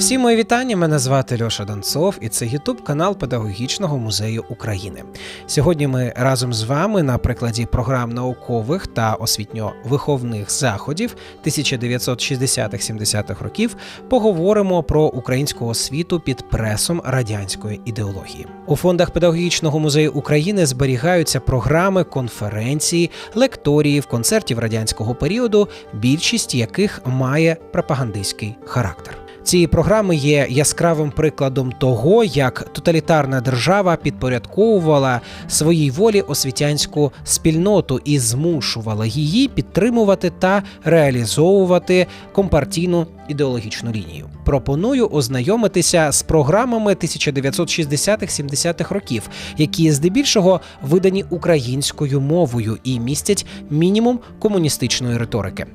Всі мої вітання. Мене звати Льоша Донцов, і це Ютуб канал Педагогічного музею України. Сьогодні ми разом з вами на прикладі програм наукових та освітньо-виховних заходів 1960-70-х років поговоримо про українську освіту під пресом радянської ідеології. У фондах Педагогічного музею України зберігаються програми, конференції, лекторіїв, концертів радянського періоду, більшість яких має пропагандистський характер. Ці програми є яскравим прикладом того, як тоталітарна держава підпорядковувала своїй волі освітянську спільноту і змушувала її підтримувати та реалізовувати компартійну ідеологічну лінію. Пропоную ознайомитися з програмами 1960-70-х років, які здебільшого видані українською мовою і містять мінімум комуністичної риторики.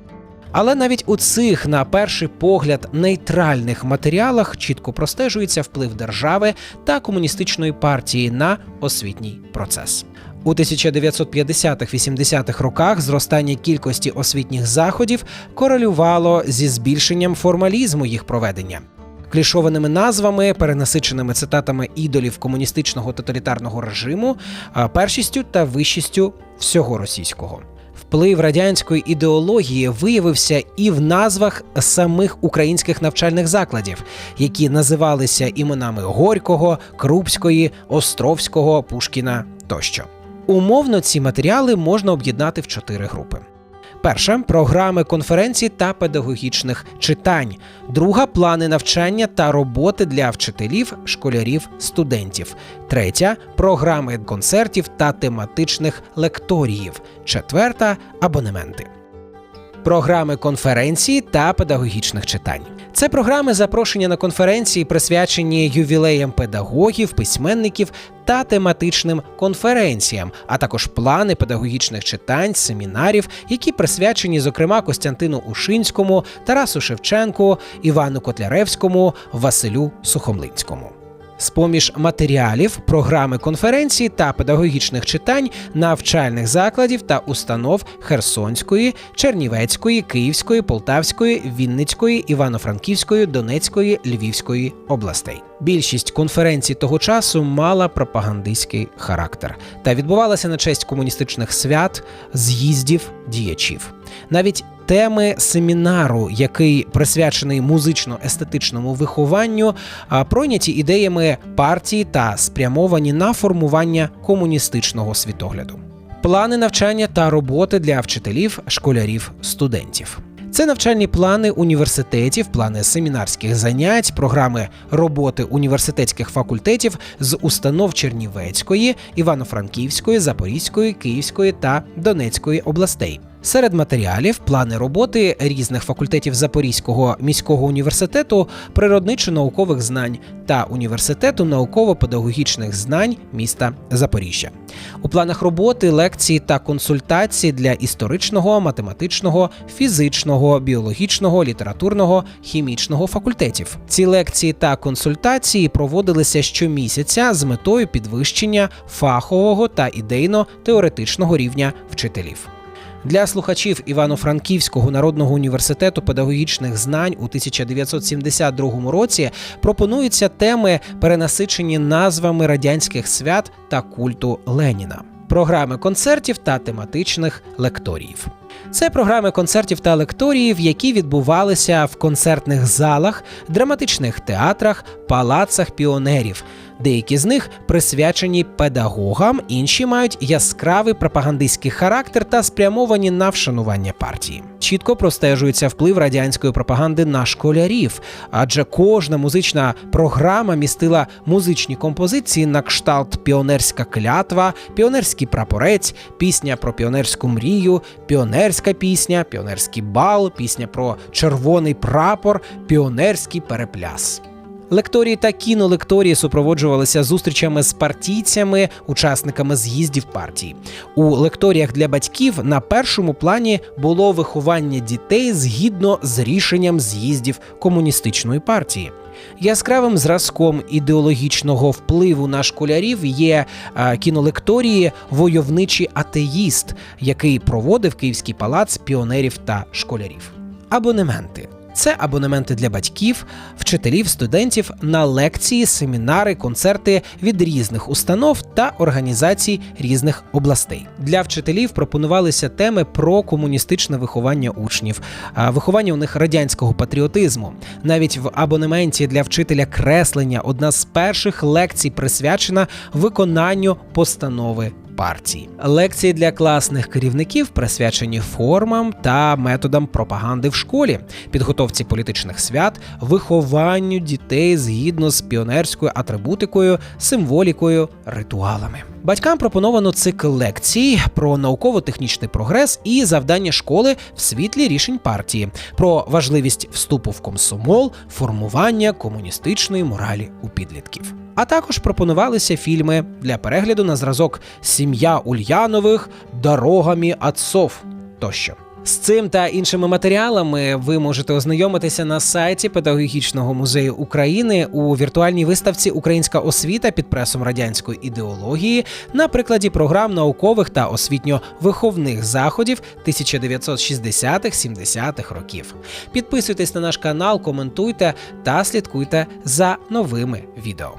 Але навіть у цих, на перший погляд, нейтральних матеріалах чітко простежується вплив держави та комуністичної партії на освітній процес. У 1950-80-х роках зростання кількості освітніх заходів корелювало зі збільшенням формалізму їх проведення. Клішованими назвами, перенасиченими цитатами ідолів комуністичного тоталітарного режиму, першістю та вищістю всього російського. Вплив радянської ідеології виявився і в назвах самих українських навчальних закладів, які називалися іменами Горького, Крупської, Островського, Пушкіна тощо. Умовно ці матеріали можна об'єднати в чотири групи. Перша програми конференцій та педагогічних читань. Друга плани навчання та роботи для вчителів, школярів, студентів. Третя програми концертів та тематичних лекторіїв. Четверта абонементи. Програми конференцій та педагогічних читань. Це програми запрошення на конференції, присвячені ювілеям педагогів, письменників та тематичним конференціям, а також плани педагогічних читань, семінарів, які присвячені, зокрема, Костянтину Ушинському, Тарасу Шевченку, Івану Котляревському, Василю Сухомлинському. З-поміж матеріалів, програми конференцій та педагогічних читань навчальних закладів та установ Херсонської, Чернівецької, Київської, Полтавської, Вінницької, Івано-Франківської, Донецької, Львівської областей. Більшість конференцій того часу мала пропагандистський характер та відбувалася на честь комуністичних свят, з'їздів діячів. Навіть теми семінару, який присвячений музично-естетичному вихованню, пройняті ідеями партії та спрямовані на формування комуністичного світогляду. Плани навчання та роботи для вчителів, школярів, студентів. Це навчальні плани університетів, плани семінарських занять, програми роботи університетських факультетів з установ Чернівецької, Івано-Франківської, Запорізької, Київської та Донецької областей. Серед матеріалів плани роботи різних факультетів Запорізького міського університету природничо-наукових знань та університету науково-педагогічних знань міста Запоріжжя. У планах роботи лекції та консультації для історичного, математичного, фізичного, біологічного, літературного, хімічного факультетів. Ці лекції та консультації проводилися щомісяця з метою підвищення фахового та ідейно-теоретичного рівня вчителів. Для слухачів Івано-Франківського народного університету педагогічних знань у 1972 році пропонуються теми, перенасичені назвами радянських свят та культу Леніна, програми концертів та тематичних лекторіїв. Це програми концертів та лекторіїв, які відбувалися в концертних залах, драматичних театрах, палацах піонерів. Деякі з них присвячені педагогам, інші мають яскравий пропагандистський характер та спрямовані на вшанування партії. Чітко простежується вплив радянської пропаганди на школярів, адже кожна музична програма містила музичні композиції на кшталт піонерська клятва, піонерський прапорець, пісня про піонерську мрію, піонерська пісня, піонерський бал, пісня про червоний прапор, піонерський перепляс. Лекторії та кінолекторії супроводжувалися зустрічами з партійцями, учасниками з'їздів партії. У лекторіях для батьків на першому плані було виховання дітей згідно з рішенням з'їздів комуністичної партії. Яскравим зразком ідеологічного впливу на школярів є кінолекторії Войовничий атеїст, який проводив Київський палац піонерів та школярів. Абонементи. Це абонементи для батьків, вчителів, студентів на лекції, семінари, концерти від різних установ та організацій різних областей. Для вчителів пропонувалися теми про комуністичне виховання учнів, виховання у них радянського патріотизму. Навіть в абонементі для вчителя креслення одна з перших лекцій присвячена виконанню постанови. Партії лекції для класних керівників присвячені формам та методам пропаганди в школі, підготовці політичних свят, вихованню дітей згідно з піонерською атрибутикою, символікою, ритуалами. Батькам пропоновано цикл лекцій про науково-технічний прогрес і завдання школи в світлі рішень партії, про важливість вступу в комсомол, формування комуністичної моралі у підлітків. А також пропонувалися фільми для перегляду на зразок Сім'я Ульянових, Дорогами отцов тощо. З цим та іншими матеріалами ви можете ознайомитися на сайті Педагогічного музею України у віртуальній виставці Українська освіта під пресом радянської ідеології на прикладі програм наукових та освітньо-виховних заходів 1960-70-х років. Підписуйтесь на наш канал, коментуйте та слідкуйте за новими відео.